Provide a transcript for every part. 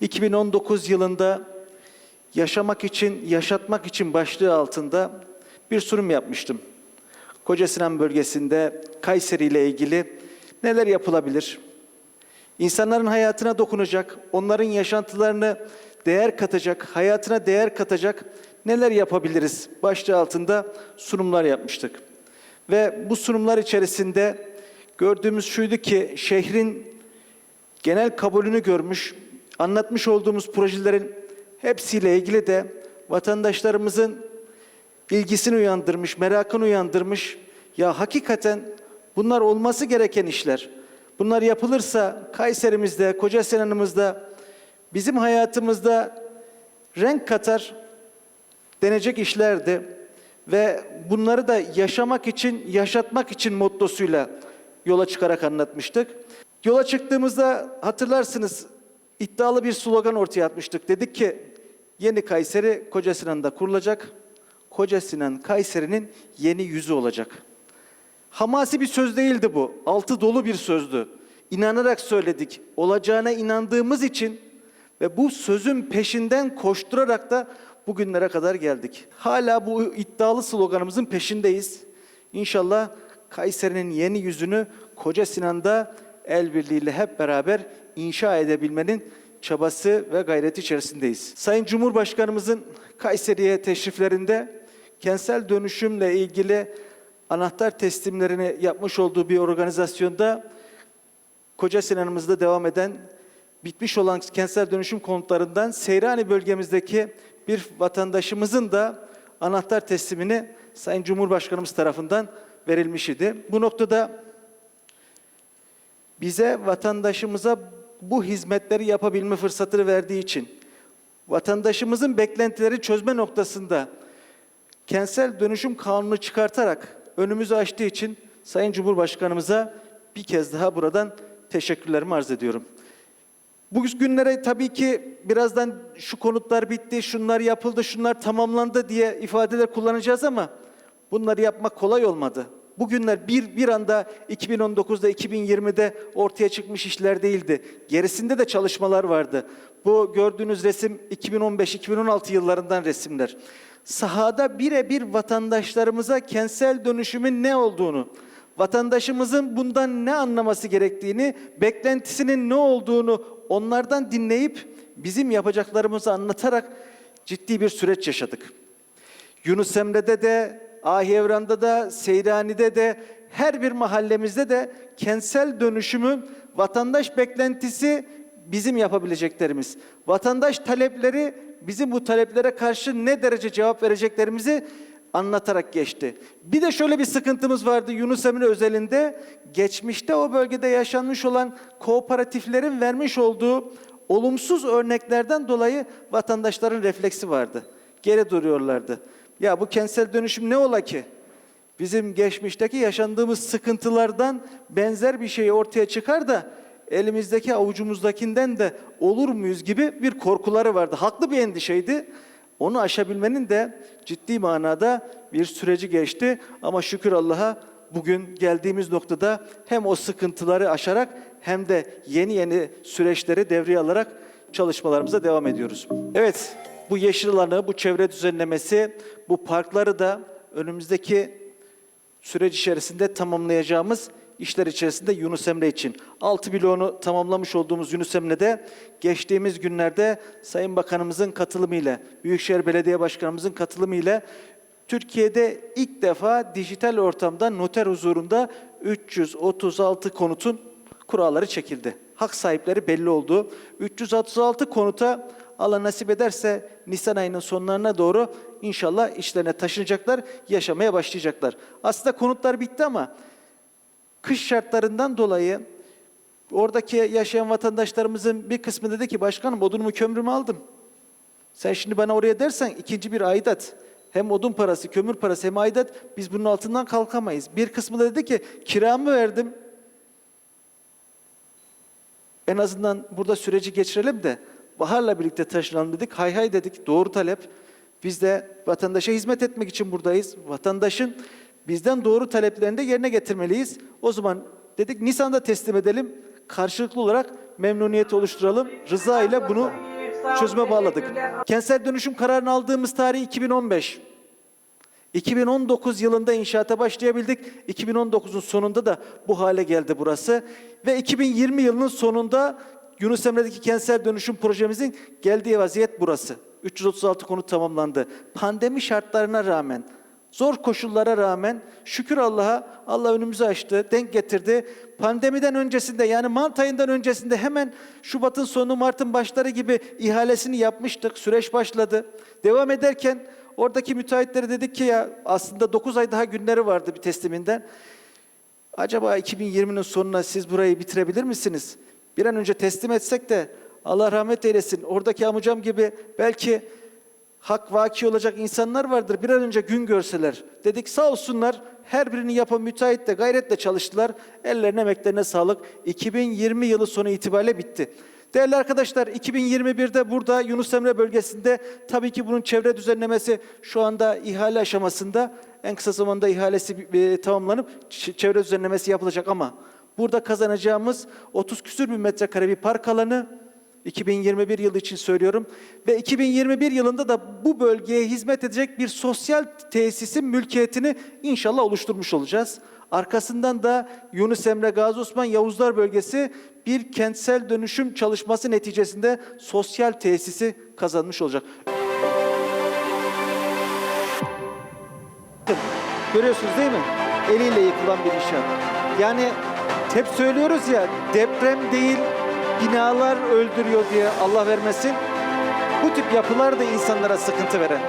2019 yılında yaşamak için, yaşatmak için başlığı altında bir sunum yapmıştım. Kocasinan bölgesinde Kayseri ile ilgili neler yapılabilir? İnsanların hayatına dokunacak, onların yaşantılarını değer katacak, hayatına değer katacak neler yapabiliriz? Başlığı altında sunumlar yapmıştık. Ve bu sunumlar içerisinde gördüğümüz şuydu ki şehrin genel kabulünü görmüş, anlatmış olduğumuz projelerin hepsiyle ilgili de vatandaşlarımızın ilgisini uyandırmış, merakını uyandırmış. Ya hakikaten bunlar olması gereken işler. Bunlar yapılırsa Kayserimizde, Kocasinan'ımızda, bizim hayatımızda renk katar denecek işlerdi. Ve bunları da yaşamak için, yaşatmak için mottosuyla yola çıkarak anlatmıştık. Yola çıktığımızda hatırlarsınız iddialı bir slogan ortaya atmıştık. Dedik ki yeni Kayseri Koca Sinan'da kurulacak. Koca Sinan Kayseri'nin yeni yüzü olacak. Hamasi bir söz değildi bu. Altı dolu bir sözdü. İnanarak söyledik. Olacağına inandığımız için ve bu sözün peşinden koşturarak da bugünlere kadar geldik. Hala bu iddialı sloganımızın peşindeyiz. İnşallah Kayseri'nin yeni yüzünü Koca Sinan'da el birliğiyle hep beraber inşa edebilmenin çabası ve gayreti içerisindeyiz. Sayın Cumhurbaşkanımızın Kayseri'ye teşriflerinde kentsel dönüşümle ilgili anahtar teslimlerini yapmış olduğu bir organizasyonda Koca Sinan'ımızda devam eden bitmiş olan kentsel dönüşüm konutlarından Seyrani bölgemizdeki bir vatandaşımızın da anahtar teslimini Sayın Cumhurbaşkanımız tarafından verilmiş idi. Bu noktada bize vatandaşımıza bu hizmetleri yapabilme fırsatını verdiği için vatandaşımızın beklentileri çözme noktasında kentsel dönüşüm kanunu çıkartarak önümüzü açtığı için Sayın Cumhurbaşkanımıza bir kez daha buradan teşekkürlerimi arz ediyorum. Bu günlere tabii ki birazdan şu konutlar bitti, şunlar yapıldı, şunlar tamamlandı diye ifadeler kullanacağız ama bunları yapmak kolay olmadı. Bugünler bir, bir anda 2019'da, 2020'de ortaya çıkmış işler değildi. Gerisinde de çalışmalar vardı. Bu gördüğünüz resim 2015-2016 yıllarından resimler. Sahada birebir vatandaşlarımıza kentsel dönüşümün ne olduğunu, vatandaşımızın bundan ne anlaması gerektiğini, beklentisinin ne olduğunu onlardan dinleyip bizim yapacaklarımızı anlatarak ciddi bir süreç yaşadık. Yunus Emre'de de, Ahiyevran'da da, Seyrani'de de, her bir mahallemizde de kentsel dönüşümün vatandaş beklentisi bizim yapabileceklerimiz. Vatandaş talepleri bizim bu taleplere karşı ne derece cevap vereceklerimizi anlatarak geçti. Bir de şöyle bir sıkıntımız vardı Yunus Emre özelinde. Geçmişte o bölgede yaşanmış olan kooperatiflerin vermiş olduğu olumsuz örneklerden dolayı vatandaşların refleksi vardı. Geri duruyorlardı. Ya bu kentsel dönüşüm ne ola ki? Bizim geçmişteki yaşandığımız sıkıntılardan benzer bir şey ortaya çıkar da elimizdeki avucumuzdakinden de olur muyuz gibi bir korkuları vardı. Haklı bir endişeydi. Onu aşabilmenin de ciddi manada bir süreci geçti ama şükür Allah'a bugün geldiğimiz noktada hem o sıkıntıları aşarak hem de yeni yeni süreçleri devreye alarak çalışmalarımıza devam ediyoruz. Evet, bu yeşil alanı, bu çevre düzenlemesi, bu parkları da önümüzdeki süreç içerisinde tamamlayacağımız işler içerisinde Yunus Emre için. 6 bloğunu tamamlamış olduğumuz Yunus Emre'de geçtiğimiz günlerde Sayın Bakanımızın katılımıyla, Büyükşehir Belediye Başkanımızın katılımıyla Türkiye'de ilk defa dijital ortamda noter huzurunda 336 konutun kuralları çekildi. Hak sahipleri belli oldu. 336 konuta Allah nasip ederse Nisan ayının sonlarına doğru inşallah işlerine taşınacaklar, yaşamaya başlayacaklar. Aslında konutlar bitti ama kış şartlarından dolayı oradaki yaşayan vatandaşlarımızın bir kısmı dedi ki başkanım odunumu kömürümü aldım. Sen şimdi bana oraya dersen ikinci bir aidat. Hem odun parası, kömür parası hem aidat biz bunun altından kalkamayız. Bir kısmı da dedi ki kiramı verdim. En azından burada süreci geçirelim de Bahar'la birlikte taşınalım dedik. Hay hay dedik. Doğru talep. Biz de vatandaşa hizmet etmek için buradayız. Vatandaşın bizden doğru taleplerini de yerine getirmeliyiz. O zaman dedik Nisan'da teslim edelim. karşılıklı olarak memnuniyeti oluşturalım. Rıza ile bunu çözüme bağladık. Kentsel dönüşüm kararını aldığımız tarih 2015. 2019 yılında inşaata başlayabildik. 2019'un sonunda da bu hale geldi burası. Ve 2020 yılının sonunda Yunus Emre'deki kentsel dönüşüm projemizin geldiği vaziyet burası. 336 konut tamamlandı. Pandemi şartlarına rağmen, zor koşullara rağmen şükür Allah'a Allah önümüzü açtı, denk getirdi. Pandemiden öncesinde yani Mart ayından öncesinde hemen Şubat'ın sonu Mart'ın başları gibi ihalesini yapmıştık. Süreç başladı. Devam ederken oradaki müteahhitlere dedik ki ya aslında 9 ay daha günleri vardı bir tesliminden. Acaba 2020'nin sonuna siz burayı bitirebilir misiniz? Bir an önce teslim etsek de Allah rahmet eylesin. Oradaki amcam gibi belki hak vaki olacak insanlar vardır. Bir an önce gün görseler. Dedik sağ olsunlar her birini yapan müteahhit de gayretle çalıştılar. Ellerine emeklerine sağlık. 2020 yılı sonu itibariyle bitti. Değerli arkadaşlar 2021'de burada Yunus Emre bölgesinde tabii ki bunun çevre düzenlemesi şu anda ihale aşamasında. En kısa zamanda ihalesi e, tamamlanıp çevre düzenlemesi yapılacak ama burada kazanacağımız 30 küsür bin metrekare bir park alanı 2021 yılı için söylüyorum ve 2021 yılında da bu bölgeye hizmet edecek bir sosyal tesisin mülkiyetini inşallah oluşturmuş olacağız. Arkasından da Yunus Emre Gazi Osman Yavuzlar bölgesi bir kentsel dönüşüm çalışması neticesinde sosyal tesisi kazanmış olacak. Görüyorsunuz değil mi? Eliyle yıkılan bir inşaat. Yani hep söylüyoruz ya deprem değil binalar öldürüyor diye Allah vermesin. Bu tip yapılar da insanlara sıkıntı veren.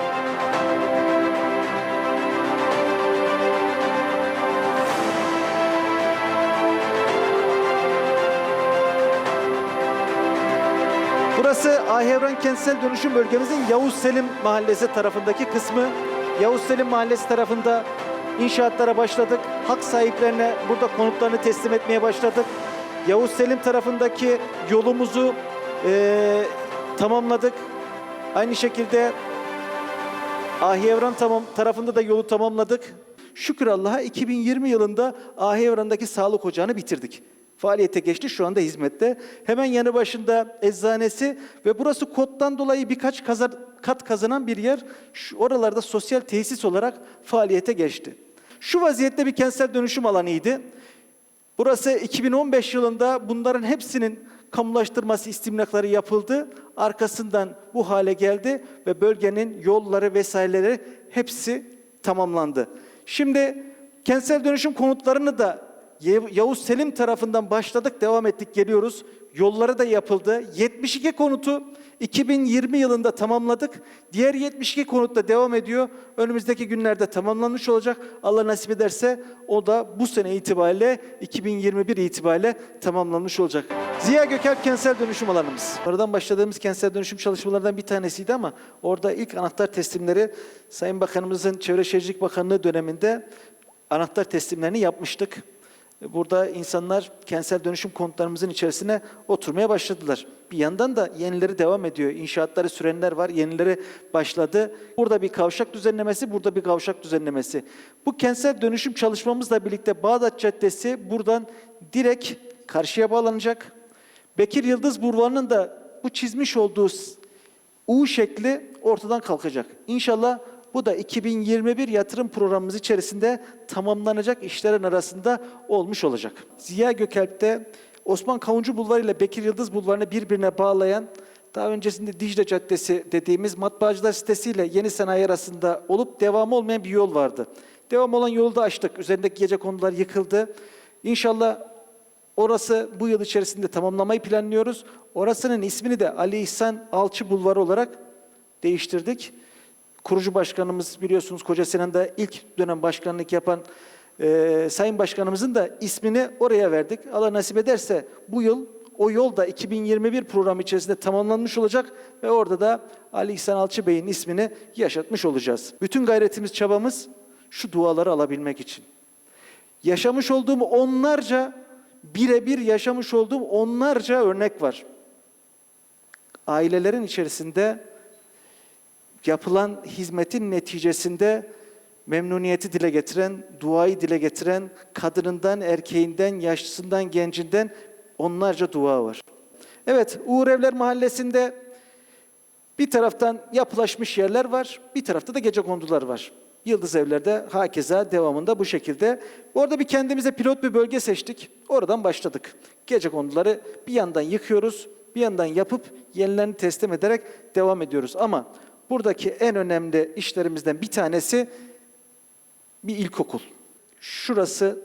Burası Ahevran Kentsel Dönüşüm Bölgemizin Yavuz Selim Mahallesi tarafındaki kısmı. Yavuz Selim Mahallesi tarafında inşaatlara başladık. Hak sahiplerine burada konutlarını teslim etmeye başladık. Yavuz Selim tarafındaki yolumuzu eee, tamamladık. Aynı şekilde Ahiyevran tamam, tarafında da yolu tamamladık. Şükür Allah'a 2020 yılında Ahiyevran'daki sağlık ocağını bitirdik. Faaliyete geçti, şu anda hizmette. Hemen yanı başında eczanesi ve burası koddan dolayı birkaç kazar- kat kazanan bir yer. Şu, oralarda sosyal tesis olarak faaliyete geçti. Şu vaziyette bir kentsel dönüşüm alanıydı. Burası 2015 yılında bunların hepsinin kamulaştırması istimlakları yapıldı. Arkasından bu hale geldi ve bölgenin yolları vesaireleri hepsi tamamlandı. Şimdi kentsel dönüşüm konutlarını da Yavuz Selim tarafından başladık, devam ettik, geliyoruz. Yolları da yapıldı. 72 konutu 2020 yılında tamamladık. Diğer 72 konut da devam ediyor. Önümüzdeki günlerde tamamlanmış olacak. Allah nasip ederse o da bu sene itibariyle 2021 itibariyle tamamlanmış olacak. Ziya Gökalp kentsel dönüşüm alanımız. Oradan başladığımız kentsel dönüşüm çalışmalarından bir tanesiydi ama orada ilk anahtar teslimleri Sayın Bakanımızın Çevre Şehircilik Bakanlığı döneminde anahtar teslimlerini yapmıştık. Burada insanlar kentsel dönüşüm konutlarımızın içerisine oturmaya başladılar. Bir yandan da yenileri devam ediyor. İnşaatları sürenler var, yenileri başladı. Burada bir kavşak düzenlemesi, burada bir kavşak düzenlemesi. Bu kentsel dönüşüm çalışmamızla birlikte Bağdat Caddesi buradan direkt karşıya bağlanacak. Bekir Yıldız Bulvarı'nın da bu çizmiş olduğu U şekli ortadan kalkacak. İnşallah bu da 2021 yatırım programımız içerisinde tamamlanacak işlerin arasında olmuş olacak. Ziya Gökalp'te Osman Kavuncu Bulvarı ile Bekir Yıldız Bulvarı'nı birbirine bağlayan daha öncesinde Dicle Caddesi dediğimiz matbaacılar sitesiyle yeni sanayi arasında olup devamı olmayan bir yol vardı. Devam olan yolu da açtık. Üzerindeki gece konular yıkıldı. İnşallah Orası bu yıl içerisinde tamamlamayı planlıyoruz. Orasının ismini de Ali İhsan Alçı Bulvarı olarak değiştirdik. Kurucu başkanımız biliyorsunuz Koca Sinan'da ilk dönem başkanlık yapan e, Sayın Başkanımızın da ismini oraya verdik. Allah nasip ederse bu yıl o yol da 2021 programı içerisinde tamamlanmış olacak ve orada da Ali İhsan Alçı Bey'in ismini yaşatmış olacağız. Bütün gayretimiz, çabamız şu duaları alabilmek için yaşamış olduğum onlarca birebir yaşamış olduğum onlarca örnek var. Ailelerin içerisinde yapılan hizmetin neticesinde memnuniyeti dile getiren, duayı dile getiren, kadınından, erkeğinden, yaşlısından, gencinden onlarca dua var. Evet, Uğur Evler Mahallesi'nde bir taraftan yapılaşmış yerler var, bir tarafta da gece kondular var. Yıldız Evler'de hakeza devamında bu şekilde. Orada bir kendimize pilot bir bölge seçtik. Oradan başladık. Gece konduları bir yandan yıkıyoruz, bir yandan yapıp yenilerini teslim ederek devam ediyoruz. Ama buradaki en önemli işlerimizden bir tanesi bir ilkokul. Şurası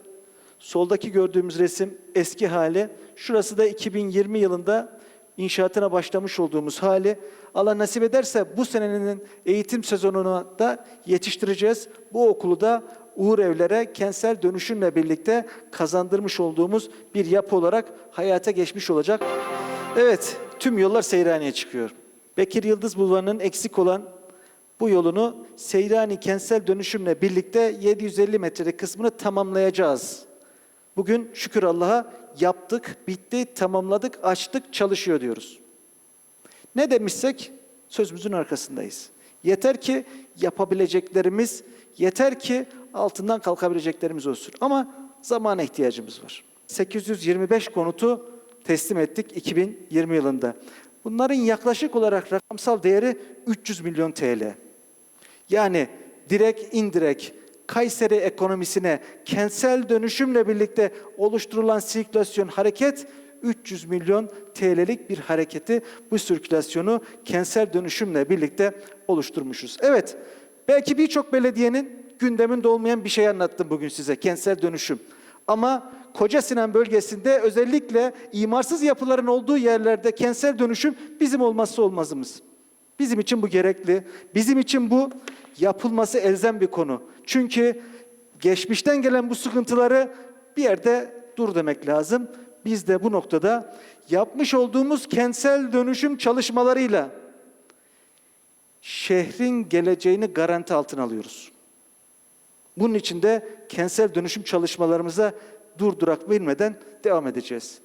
soldaki gördüğümüz resim eski hali. Şurası da 2020 yılında inşaatına başlamış olduğumuz hali. Allah nasip ederse bu senenin eğitim sezonunu da yetiştireceğiz. Bu okulu da Uğur Evler'e kentsel dönüşümle birlikte kazandırmış olduğumuz bir yapı olarak hayata geçmiş olacak. Evet, tüm yollar Seyran'e çıkıyor. Bekir Yıldız Bulvarı'nın eksik olan bu yolunu Seyrani kentsel dönüşümle birlikte 750 metrelik kısmını tamamlayacağız. Bugün şükür Allah'a yaptık, bitti, tamamladık, açtık, çalışıyor diyoruz. Ne demişsek sözümüzün arkasındayız. Yeter ki yapabileceklerimiz, yeter ki altından kalkabileceklerimiz olsun. Ama zamana ihtiyacımız var. 825 konutu teslim ettik 2020 yılında. Bunların yaklaşık olarak rakamsal değeri 300 milyon TL. Yani direkt indirekt Kayseri ekonomisine kentsel dönüşümle birlikte oluşturulan sirkülasyon hareket 300 milyon TL'lik bir hareketi bu sirkülasyonu kentsel dönüşümle birlikte oluşturmuşuz. Evet belki birçok belediyenin gündeminde olmayan bir şey anlattım bugün size kentsel dönüşüm. Ama Koca Sinan bölgesinde özellikle imarsız yapıların olduğu yerlerde kentsel dönüşüm bizim olmazsa olmazımız. Bizim için bu gerekli. Bizim için bu yapılması elzem bir konu. Çünkü geçmişten gelen bu sıkıntıları bir yerde dur demek lazım. Biz de bu noktada yapmış olduğumuz kentsel dönüşüm çalışmalarıyla şehrin geleceğini garanti altına alıyoruz. Bunun için de kentsel dönüşüm çalışmalarımıza durdurak bilmeden devam edeceğiz.